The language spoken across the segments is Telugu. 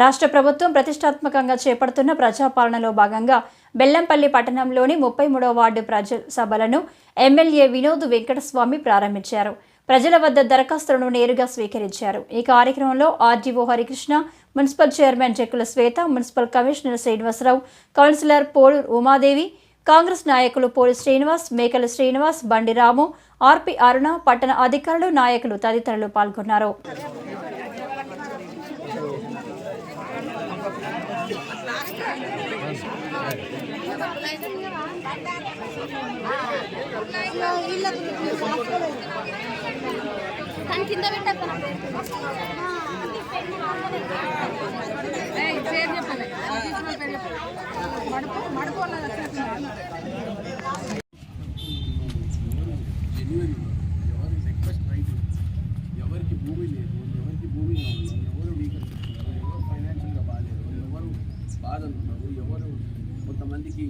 రాష్ట్ర ప్రభుత్వం ప్రతిష్టాత్మకంగా చేపడుతున్న ప్రజాపాలనలో భాగంగా బెల్లంపల్లి పట్టణంలోని ముప్పై మూడవ వార్డు ప్రజాసభలను ఎమ్మెల్యే వినోద్ వెంకటస్వామి ప్రారంభించారు. ప్రజల వద్ద దరఖాస్తులను నేరుగా స్వీకరించారు. ఈ కార్యక్రమంలో RDO Harikrishna municipal chairman Jakkula Swetha municipal commissioner Srinivasarao councillor Polu Umadevi Congress నాయకులు పోలి శ్రీనివాస్ మేకల శ్రీనివాస్ బండి రాము ఆర్పి అరుణ పట్టణ అధికారులు నాయకులు తదితరులు పాల్గొన్నారు. కానీ కింద చెప్పాలి పేరు. చెప్పాలి మడుపు మడుపు అన్నది వచ్చేసింది జెన్యున్ ఎవరి రిక్వెస్ట్ రైట్ ఎవరికి భూమి లేదు ఎవరికి భూమి కావాలి ఎవరు వీకర్ ఎవరు ఫైనాన్షియల్గా బాగాలేదు ఎవరు ఉన్నారు ఎవరు కొంతమందికి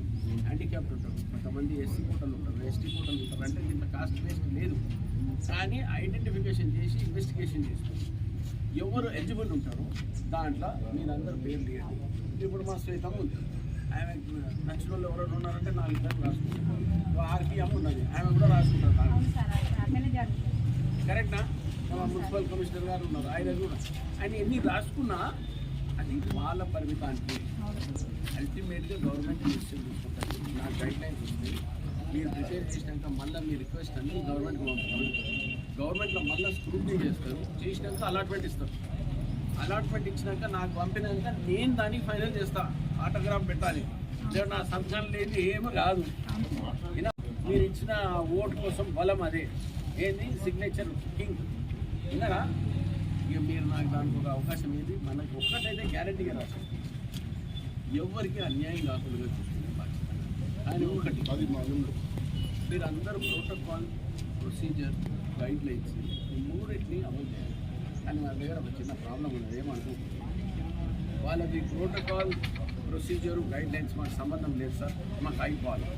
హ్యాండిక్యాప్ట్ ఉంటారు కొంతమంది ఎస్సీ కోటలు ఉంటారు ఎస్టీ కోటలు ఉంటారు అంటే ఇంత కాస్ట్ బేస్డ్ లేదు. కానీ ఐడెంటిఫికేషన్ చేసి ఇన్వెస్టిగేషన్ చేస్తారు ఎవరు ఎలిజిబుల్ ఉంటారో దాంట్లో మీరందరూ పేరు తీయండి. ఇప్పుడు మా శ్వేతం ఉంది. ఆమె నచ్చిన వాళ్ళు ఎవరైనా ఉన్నారంటే నాలుగు ఇద్దరు రాసుకుంటారు. ఆర్పిఎం ఉన్నది. ఆమె కూడా రాసుకుంటారు కరెక్టా మన మున్సిపల్ కమిషనర్ గారు ఉన్నారు. ఆయన కూడా. ఆయన ఎన్ని రాసుకున్నా అది వాళ్ళ పరిమితానికి. అల్టిమేట్గా గవర్నమెంట్ డిసిషన్ తీసుకుంటుంది. నా గైడ్ లైన్స్ వస్తాయి మీరు ప్రిపేర్ చేసినాక మళ్ళీ మీ రిక్వెస్ట్ అన్ని గవర్నమెంట్కి పంపుతారు. గవర్నమెంట్లో మళ్ళీ స్క్రూటినీ చేస్తారు. చేసినాక అలాట్మెంట్ ఇస్తారు. అలాట్మెంట్ ఇచ్చినాక నాకు పంపినాక నేను దానికి ఫైనల్ చేస్తా. ఆటోగ్రాఫ్ పెట్టాలి. లేదా నా సంతకం లేదు ఏమీ కాదు. ఇలా మీరు ఇచ్చిన ఓటు కోసం బలం అదే. ఏంది? సిగ్నేచర్ కింగ్ విన్నారా? ఇక మీరు నాకు దానికి ఒక అవకాశం ఏది? మనకి ఒక్కటైతే గ్యారంటీగా రాశారు. ఎవరికి అన్యాయం కాకుండా చూసుకునే బాధ్యత. కానీ ఒకటి అది మా మీరు అందరూ ప్రోటోకాల్ ప్రొసీజర్ గైడ్ లైన్స్ ఈ మూడింటిని అమలు చేయాలి. కానీ మన దగ్గర ఒక చిన్న ప్రాబ్లం ఉన్నది. ఏమంటూ వాళ్ళది ప్రోటోకాల్ ప్రొసీజర్ గైడ్ లైన్స్ మాకు సంబంధం లేదు సార్. మాకు అయిపోవాలి.